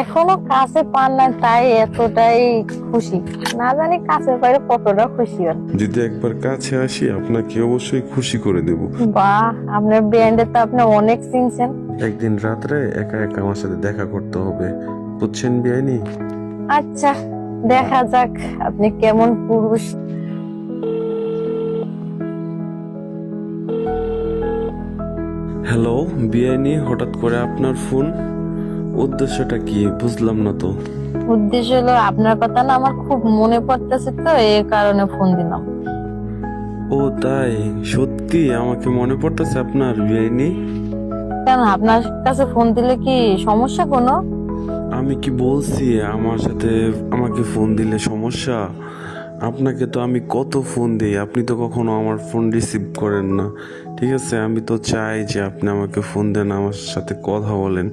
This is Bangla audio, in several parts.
এখনও কাছে পান না তাই এতটাই খুশি। না জানি কাছে পাইলে কতটা খুশি হন যদি একবার কাছে আসি আপনাকে অবশ্যই খুশি করে দেব। বাহ আপনার ব্যান্ডে তো আপনি অনেক চিনছেন। একদিন রাত্রে একা একা আমার সাথে দেখা করতে হবে। বুঝছেন বিয়াইনি? আচ্ছা দেখা যাক আপনি কেমন পুরুষ। হ্যালো বিয়াইনি হঠাৎ করে আপনার ফোন উদ্দেশ্যটা কি? বুঝলাম না তো। উদ্দেশ্য হলো আপনার কথা না আমার খুব মনে পড়তেছে তো এই কারণে ফোন দিলাম। ও তাই? সত্যি? আমাকে মনে পড়তেছে আপনার বিয়াইনি? কেন আপনার কাছে ফোন দিলে কি সমস্যা কোনো? আমি কি বলছি আমার সাথে আমাকে ফোন দিলে সমস্যা? আপনাকে তো আমি কত ফোন দিই আপনি তো কখনো আমার ফোন রিসিভ করেন না। ঠিক আছে আমি তো চাই যে আপনি আমাকে ফোন দেন আমার সাথে কথা বলেন।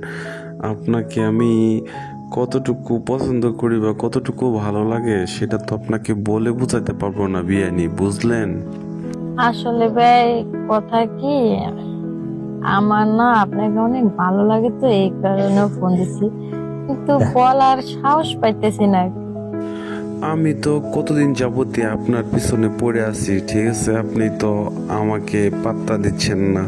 আপনাকে আমি কতটুকু পছন্দ করি বা কতটুকু ভালো লাগে সেটা তো আপনাকে বলে বোঝাতে পারব না বিয়ানি বুঝলেন? আসলে ভাই কথা কি? আমার না আপনাকে অনেক ভালো লাগে তো এই কারণে ফোন দিছি। কিন্তু বলার সাহস পাইতেছি না। আমি তো কতদিন যাবতীয় আপনার পিছনে পড়ে আছি ঠিক আছে? আপনি তো আমাকে পাত্তা দিচ্ছেন না।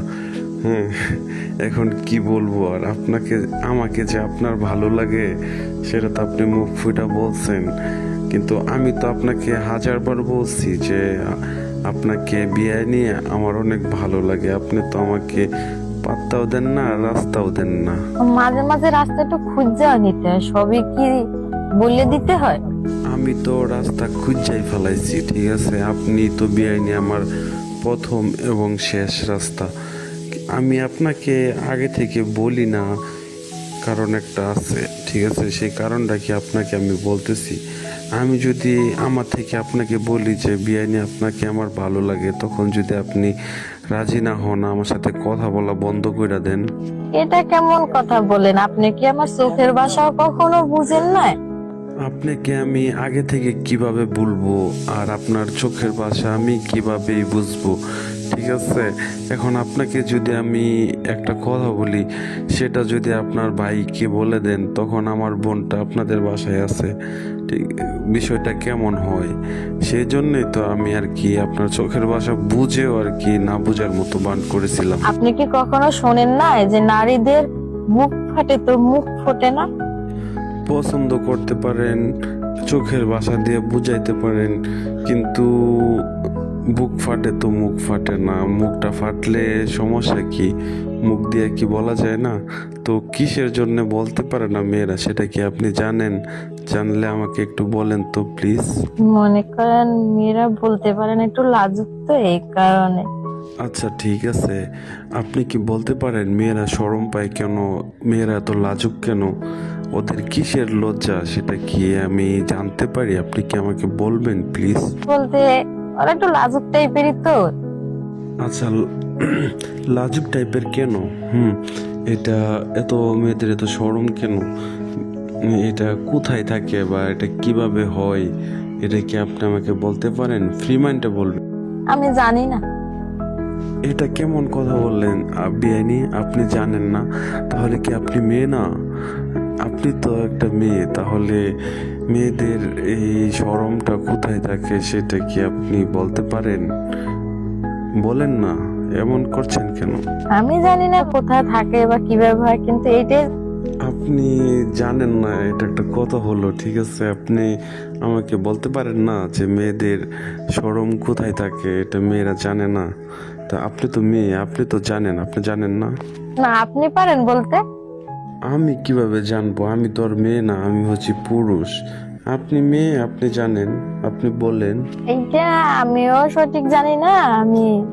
হ্যাঁ এখন কি বলব আর? আপনাকে আমাকে যে আপনার ভালো লাগে সেটা তো আপনি মুখ ফুটা বলছেন। কিন্তু আমি তো আপনাকে হাজারবার বলছি যে আপনাকে বিয়ে নিয়ে আমার অনেক ভালো লাগে। আপনি তো আমাকে পাত্তাও দেন না রাস্তাও দেন না। মাঝে মাঝে রাস্তা একটু খুঁজাও নিতে সবই কি বলে দিতে হয়? আমি তো রাস্তা খুঁজাই ফেলাইছি ঠিক আছে? আপনি তো বিয়ে নিয়ে আমার প্রথম এবং শেষ রাস্তা। আমি আপনাকে আগে থেকে বলি না কারণ একটা আছে, ঠিক আছে? সেই কারণটা কি আপনাকে আমি বলতেছি? আমি যদি আমার থেকে আপনাকে বলি যে বিআইনি আপনাকে আমার ভালো লাগে, তখন যদি আপনি রাজি না হন, আমার সাথে কথা বলা বন্ধ করে দেন। এটা কেমন কথা বলেন? আপনি কি আমার চোখের ভাষাও কখনো বুঝেন না আপনাকে আমি আগে থেকে কীভাবে বলব আর আপনার চোখের ভাষা আমি কীভাবে বুঝব? ঠিক আছে? এখন আপনাকে যদি আমি একটা কথা বলি, সেটা যদি আপনার ভাইকে বলে দেন, তখন আমার বোনটা আপনাদের বাসায় আছে। ঠিক, বিষয়টা কেমন হয়? সেই জন্যই তো আমি আর কি আপনার চোখের ভাষা বুঝেও আর কি না বুঝার মতো বান করেছিলাম। আপনি কি কখনো শোনেন না যে নারীদের মুখ ফাটে তো মুখ ফোটে না? পছন্দ করতে পারেন চোখের ভাষা দিয়ে বুঝাইতে পারেন কিন্তু বুক ফাটে তো মুখ ফাটে না। মুখটা ফাটলে সমস্যা কি? মুখ দিয়ে কি বলা যায় না? তো কিসের জন্য বলতে পারে না মেয়েরা সেটা কি আপনি জানেন? জানলে আমাকে একটু বলেন তো প্লিজ। মনে করেন মেয়েরা বলতে পারেন একটু লাজুক তো এই কারণে। আচ্ছা ঠিক আছে। আপনি কি বলতে পারেন মেয়েরা শরম পায় কেন? মেয়েরা এত লাজুক কেন? ওদের কিসের লজ্জা? সেটা কি আমি জানতে পারি? আপনি কি আমাকে বলবেন প্লিজ? বলতে ওরা একটু লাজুক টাইপেরই তো। আচ্ছা লাজুক টাইপের কেন? হুম এটা এত মেয়েদের এত শরম কেন? এটা কোথায় থাকে বা এটা কীভাবে হয়? এটা কি আপনি আমাকে বলতে পারেন? ফ্রি মাইন্ডে বলবেন। আমি জানি না। এটা কেমন কথা বললেন বিআইনি? আপনি জানেন না? তাহলে কি আপনি মেয়ে না? আপনি তো একটা মেয়ে তাহলে মেয়েদের এই শরমটা কোথায় থাকে সেটা কি আপনি বলতে পারেন? বলেন না এমন করছেন কেন? আমি জানি না কোথায় থাকে বা কীভাবে হয় কিন্তু এইটাই আপনি জানেন না এটা একটা কথা হলো ঠিক আছে? আপনি আমাকে বলতে পারেন না যে মেয়েদের শরম কোথায় থাকে এটা মেয়েরা জানে না। তা আপনি তো মেয়ে আপনি তো জানেন আপনি জানেন না? না আপনি পারেন বলতে। আমি কীভাবে জানব? আমি তো আর মেয়ে না আমি হচ্ছি পুরুষ। আপনি মেয়ে আপনি জানেন আপনি বলেন। এইটা আমিও সঠিক জানি না আমি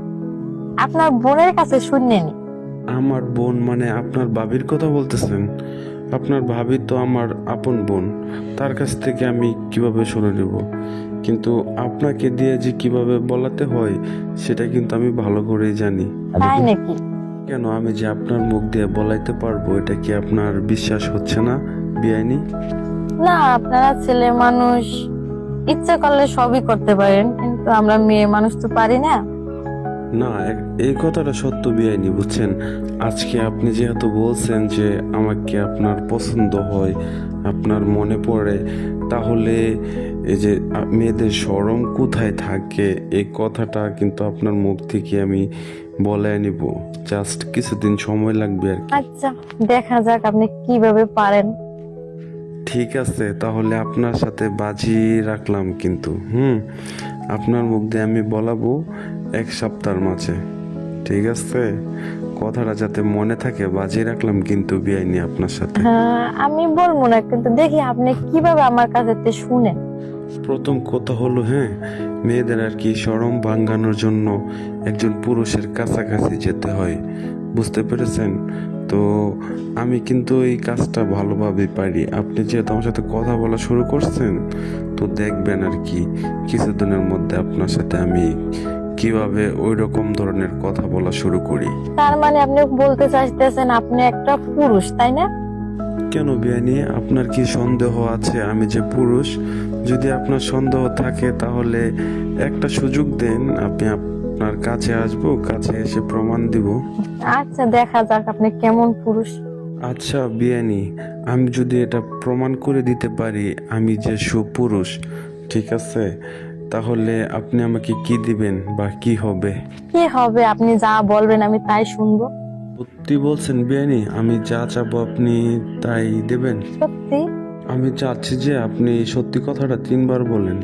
আপনার বোনের কাছে শুনিনি। আমার বোন মানে আপনার ভাবির কথা বলতেছেন? আপনার ভাবি তো আমার আপন বোন তার কাছ থেকে আমি কীভাবে শুনে নেব? কিন্তু আপনাকে দিয়ে যে কীভাবে বলাতে হয় সেটা কিন্তু আমি ভালো করেই জানি। তাই নাকি? কেন আমি যে আপনার মুখ দিয়ে বলাইতে পারব এটা কি আপনার বিশ্বাস হচ্ছে না বিআইনি? না আপনারা ছেলে মানুষ ইচ্ছা করলে সবই করতে পারেন কিন্তু আমরা মেয়ে মানুষ তো পারি না। না এই কথাটা সত্য বেআইনি বুঝছেন? আজকে আপনি যেহেতু বলছেন যে আমাকে আপনার পছন্দ হয় আপনার মনে পড়ে তাহলে এই যে মেয়েদের সরম কোথায় থাকে? এই কথাটা কিন্তু আপনার মুখ থেকে আমি বলে নিব। জাস্ট কিছুদিন সময় লাগবে আর কি। আচ্ছা দেখা যাক আপনি কীভাবে পারেন। ঠিক আছে তাহলে আপনার সাথে বাজি রাখলাম কিন্তু হুম? আপনার মুখ দিয়ে আমি বলাবো এক সপ্তাহের মাঝে। ঠিক আছে? কথাটা যাতে মনে থাকে বাজি রাখলাম কিন্তু বিয়াইনি আপনার সাথে। হ্যাঁ আমি বলব না কিন্তু দেখি আপনি কীভাবে আমার কাছে শুনেন। প্রথম কথা হলো হ্যাঁ মেয়েদের আর কি সরম ভাঙ্গানোর জন্য একজন পুরুষের কাছাকাছি যেতে হয়। বুঝতে পেরেছেন? তো আমি কিন্তু এই কাজটা ভালোভাবে পারি। আপনি যেহেতু আমার সাথে কথা বলা শুরু করছেন, তো দেখবেন আর কি, কিছুদিনের মধ্যে আপনার সাথে আমি কীভাবে ওই রকম ধরনের কথা বলা শুরু করি। তার মানে আপনি বলতে চাইতেছেন আপনি একটা পুরুষ, তাই না? কেন বিয়ানি? আপনার কি সন্দেহ আছে আমি যে পুরুষ? যদি আপনার সন্দেহ থাকে তাহলে একটা সুযোগ দেন আপনি আপনার কাছে আসব কাছে এসে প্রমাণ দিব। আচ্ছা দেখা যাক আপনি কেমন পুরুষ। আচ্ছা বিয়ানি আমি যদি এটা প্রমাণ করে দিতে পারি আমি যে সুপুরুষ ঠিক আছে? তাহলে আপনি আমাকে কি দিবেন বা কি হবে? কি হবে? আপনি যা বলবেন আমি তাই শুনব। সত্যি বলছেন বিয়ানি আমি যা চাবো আপনি তাই দেবেন। সত্যি? আমি চাচ্ছি যে আপনি সত্যি কথাটা তিনবার বলেন।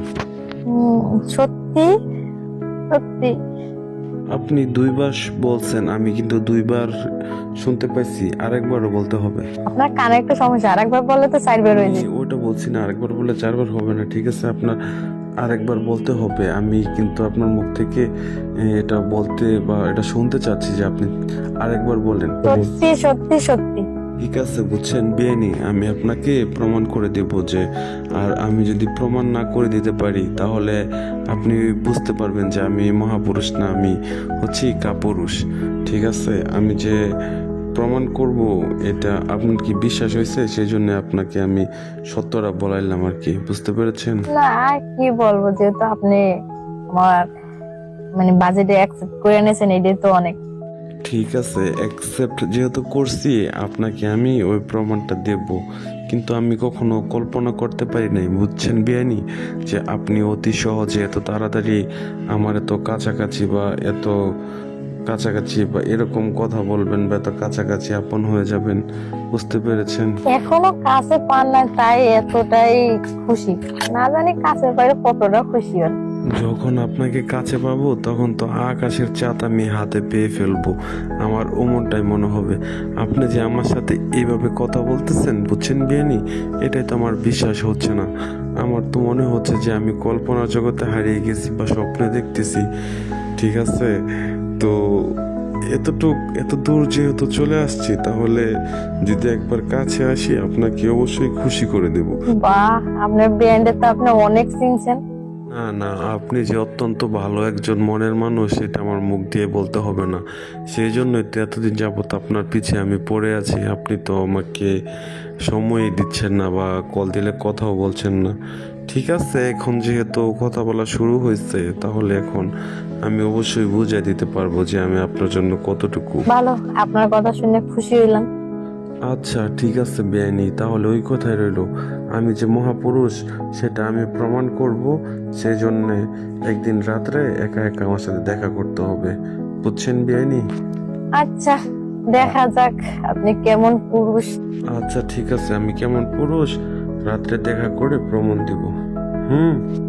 সত্যি? সত্যি। আপনি দুইবার বলছেন আমি কিন্তু দুইবার শুনতে পাইছি আরেকবারও বলতে হবে। আপনার কানে একটু সমস্যা আরেকবার বললে তো সাইড বের হয়ে যাবে। ওইটা বলছি না আরেকবার বললে চারবার হবে না ঠিক আছে? আপনার আরেকবার বলতে হবে আমি কিন্তু আপনার মুখ থেকে এটা বলতে বা এটা শুনতে চাচ্ছি যে আপনি আরেকবার বলেন। সত্যি সত্যি সত্যি। ঠিক আছে বুঝছেন? বেআইনি আমি আপনাকে প্রমাণ করে দেব যে আর আমি যদি প্রমাণ না করে দিতে পারি তাহলে আপনি বুঝতে পারবেন যে আমি মহাপুরুষ না আমি হচ্ছি কাপুরুষ। ঠিক আছে? আমি যে প্রমাণ করব এটা আপনার কি বিশ্বাস হয়েছে? সেই জন্য আপনাকে আমি সত্যটা বলাইলাম আর কি বুঝতে পেরেছেন? না কি বলব যেহেতু আপনি আমার মানে বাজেটে অ্যাকসেপ্ট করে এনেছেন এটাই তো অনেক। ঠিক আছে অ্যাকসেপ্ট যেহেতু করছি আপনাকে আমি ওই প্রমাণটা দেব। কিন্তু আমি কখনো কল্পনা করতে পারি নাই বুঝছেন বিয়ানি? যে আপনি অতি সহজে এত তাড়াতাড়ি আমার এত কাছাকাছি বা এত কাছাকাছি বা এরকম কথা বলবেন বা এত কাছাকাছি আপন হয়ে যাবেন বুঝতে পেরেছেন? এখনও কাছে পান না তাই এতটাই খুশি। না জানি কাছে পাইলে কতটা খুশি হন যখন আপনাকে কাছে পাবো তখন তো আকাশের চাঁদ আমি হাতে পেয়ে ফেলব। আমার ওমনটাই মনে হবে। আপনি যে আমার সাথে এইভাবে কথা বলতেছেন বুঝছেন বিয়ানি? এটাই তো আমার বিশ্বাস হচ্ছে না। আমার তো মনে হচ্ছে যে আমি কল্পনার জগতে হারিয়ে গেছি বা স্বপ্নে দেখতেছি। ঠিক আছে? তো এতটুক, এত দূর যেহেতু চলে আসছি, তাহলে যদি একবার কাছে আসি, আপনাকে অবশ্যই খুশি করে দেবো। বাহ, আপনার ব্যান্ডে তো আপনি অনেক চিনছেন। না না, আপনি যে অত্যন্ত ভালো একজন মনের মানুষ সেটা আমার মুখ দিয়ে বলতে হবে না। সেই জন্যই তো এতদিন যাবত আপনার পিছে আমি পড়ে আছি। আপনি তো আমাকে সময়ই দিচ্ছেন না বা কল দিলে কথাও বলছেন না। ঠিক আছে, এখন যেহেতু কথা বলা শুরু হয়েছে, তাহলে এখন আমি অবশ্যই বুঝিয়ে দিতে পারব যে আমি আপনার জন্য কতটুকু ভালো, আপনার কথা শুনে খুশি হইলাম। আচ্ছা ঠিক আছে বেআইনি তাহলে ওই কথাই রইল। আমি যে মহাপুরুষ সেটা আমি প্রমাণ করব সেই জন্য একদিন রাত্রে একা একা আমার সাথে দেখা করতে হবে। বুঝছেন বেআইনি আচ্ছা দেখা যাক আপনি কেমন পুরুষ। আচ্ছা ঠিক আছে আমি কেমন পুরুষ রাত্রে দেখা করে প্রমাণ দিব। হুম।